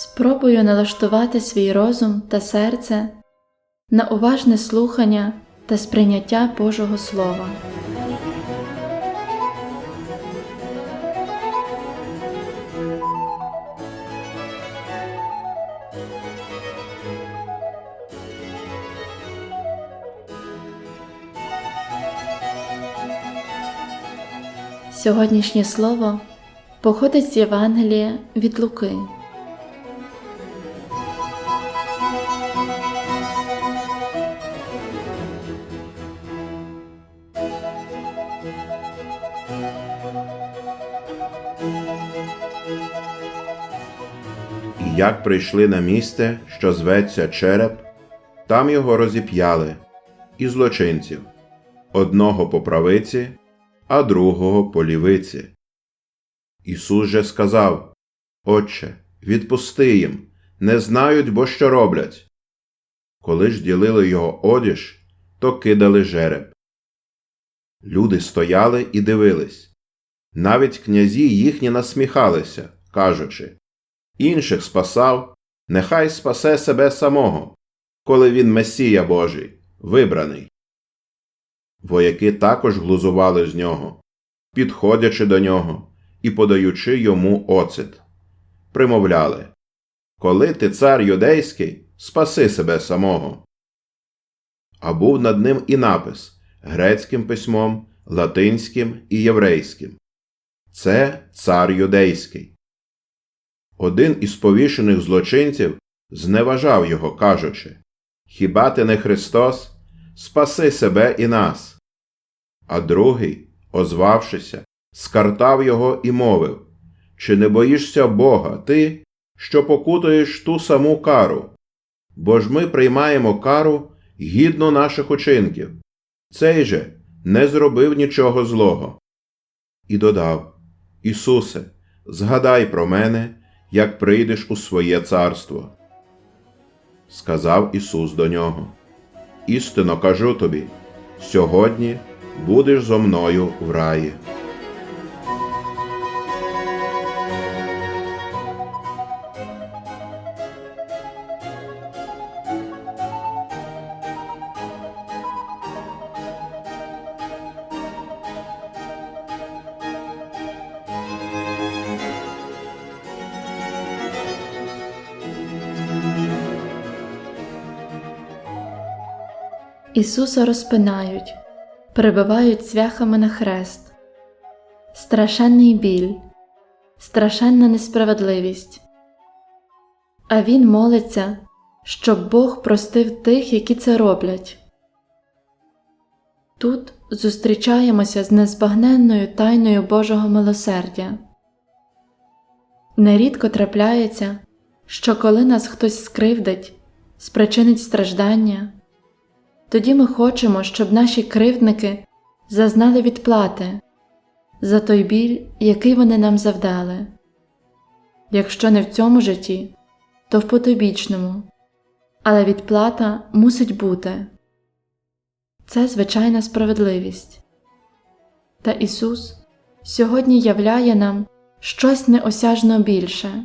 Спробую налаштувати свій розум та серце на уважне слухання та сприйняття Божого Слова. Сьогоднішнє слово походить з Євангелія від Луки. Як прийшли на місце, що зветься Череп, там його розіп'яли, і злочинців одного по правиці, а другого по лівиці. Ісус же сказав Отче, відпусти їм, не знають, бо що роблять. Коли ж ділили його одіж, то кидали жереб. Люди стояли і дивились. Навіть князі їхні насміхалися, кажучи інших спасав, нехай спасе себе самого, коли він Месія Божий, вибраний. Вояки також глузували з нього, підходячи до нього і подаючи йому оцет. Примовляли Коли ти цар юдейський, спаси себе самого. А був над ним і напис грецьким письмом, латинським і єврейським. Це цар юдейський. Один із повішених злочинців зневажав його, кажучи Хіба ти не Христос? Спаси себе і нас. А другий, озвавшися, скартав його і мовив Чи не боїшся Бога, ти, що покутуєш ту саму кару? Бо ж ми приймаємо кару гідно наших учинків. Цей же не зробив нічого злого. І додав Ісусе, згадай про мене як прийдеш у своє царство. Сказав Ісус до нього: Істинно кажу тобі, сьогодні будеш зо мною в раї. Ісуса розпинають, прибивають цвяхами на хрест. Страшенний біль, страшенна несправедливість. А Він молиться, щоб Бог простив тих, які це роблять. Тут зустрічаємося з незбагненною тайною Божого милосердя. Нерідко трапляється, що коли нас хтось скривдить, спричинить страждання, тоді ми хочемо, щоб наші кривдники зазнали відплати за той біль, який вони нам завдали. Якщо не в цьому житті, то в потойбічному, але відплата мусить бути. Це звичайна справедливість. Та Ісус сьогодні являє нам щось неосяжно більше.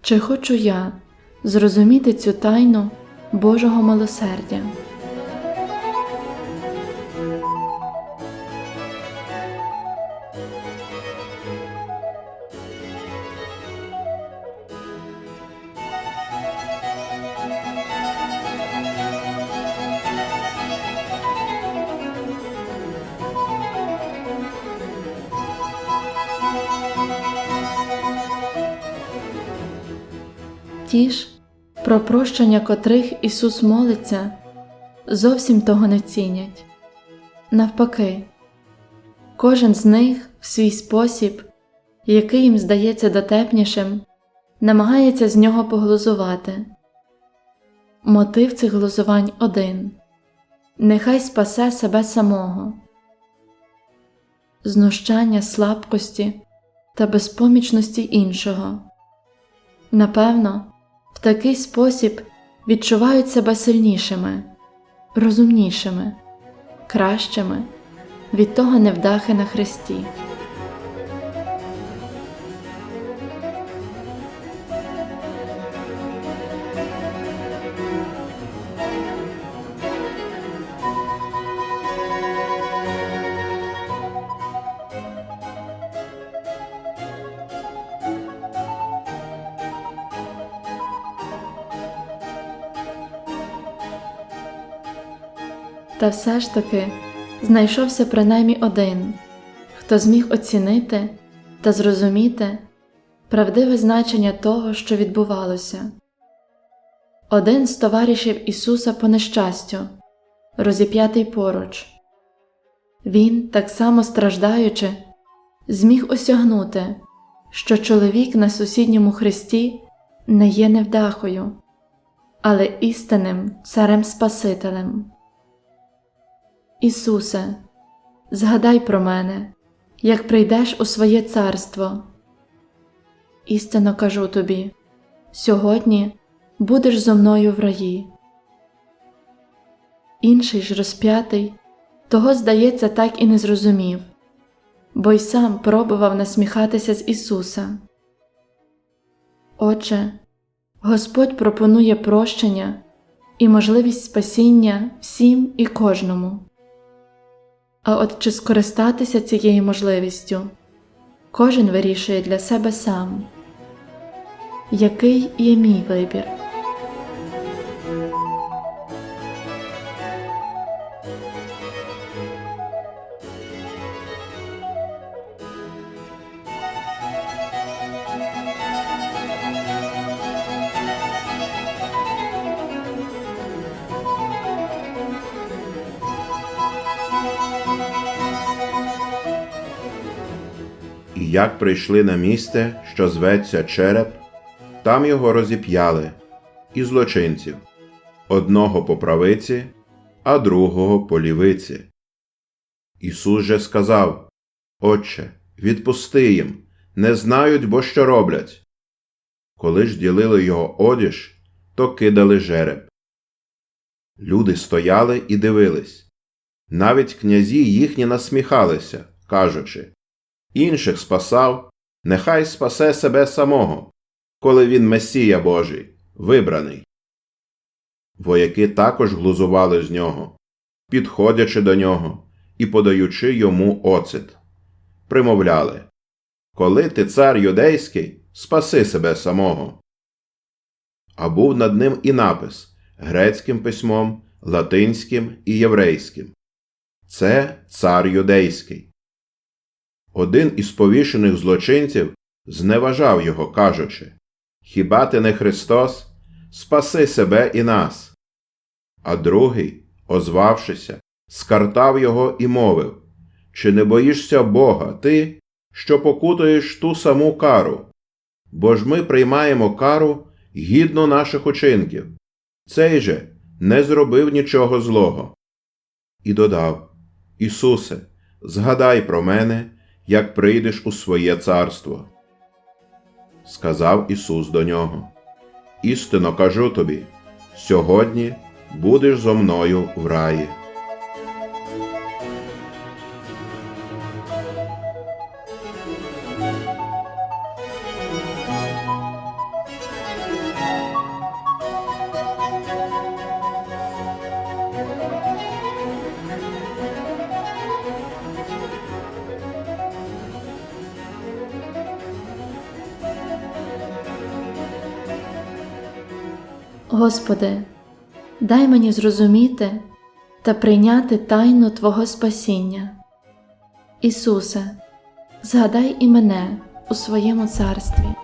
Чи хочу я зрозуміти цю тайну Божого милосердя? Ті ж, про прощення котрих Ісус молиться, зовсім того не цінять. Навпаки, кожен з них в свій спосіб, який їм здається дотепнішим, намагається з нього поглузувати. Мотив цих глузувань один нехай спасе себе самого, знущання слабкості та безпомічності іншого. Напевно, такий спосіб відчувають себе сильнішими, розумнішими, кращими від того невдахи на Христі. Та все ж таки знайшовся принаймні один, хто зміг оцінити та зрозуміти правдиве значення того, що відбувалося. Один з товаришів Ісуса по нещастю, розіп'ятий поруч. Він, так само страждаючи, зміг осягнути, що чоловік на сусідньому хресті не є невдахою, але істинним царем Спасителем. Ісусе, згадай про мене, як прийдеш у своє царство. Істинно кажу тобі, сьогодні будеш зо мною в раї. Інший ж розп'ятий того, здається, так і не зрозумів, бо й сам пробував насміхатися з Ісуса. Отже, Господь пропонує прощення і можливість спасіння всім і кожному. А от чи скористатися цією можливістю, кожен вирішує для себе сам, який є мій вибір. Як прийшли на місце, що зветься Череп, там його розіп'яли, і злочинців одного по правиці, а другого по лівиці. Ісус же сказав Отче, відпусти їм, не знають, бо що роблять. Коли ж ділили його одіж, то кидали жереб. Люди стояли і дивились. Навіть князі їхні насміхалися, кажучи інших спасав, нехай спасе себе самого, коли він Месія Божий, вибраний. Вояки також глузували з нього, підходячи до нього і подаючи йому оцет. Примовляли Коли ти цар юдейський, спаси себе самого. А був над ним і напис грецьким письмом, латинським і єврейським. Це цар юдейський. Один із повішених злочинців зневажав його, кажучи Хіба ти не Христос? Спаси себе і нас. А другий, озвавшися, скартав його і мовив Чи не боїшся Бога, ти, що покутуєш ту саму кару? Бо ж ми приймаємо кару гідно наших учинків. Цей же не зробив нічого злого. І додав Ісусе, згадай про мене як прийдеш у своє царство. Сказав Ісус до нього: Істинно кажу тобі, сьогодні будеш зо мною в раї. Господи, дай мені зрозуміти та прийняти тайну Твого спасіння. Ісусе, згадай і мене у своєму царстві.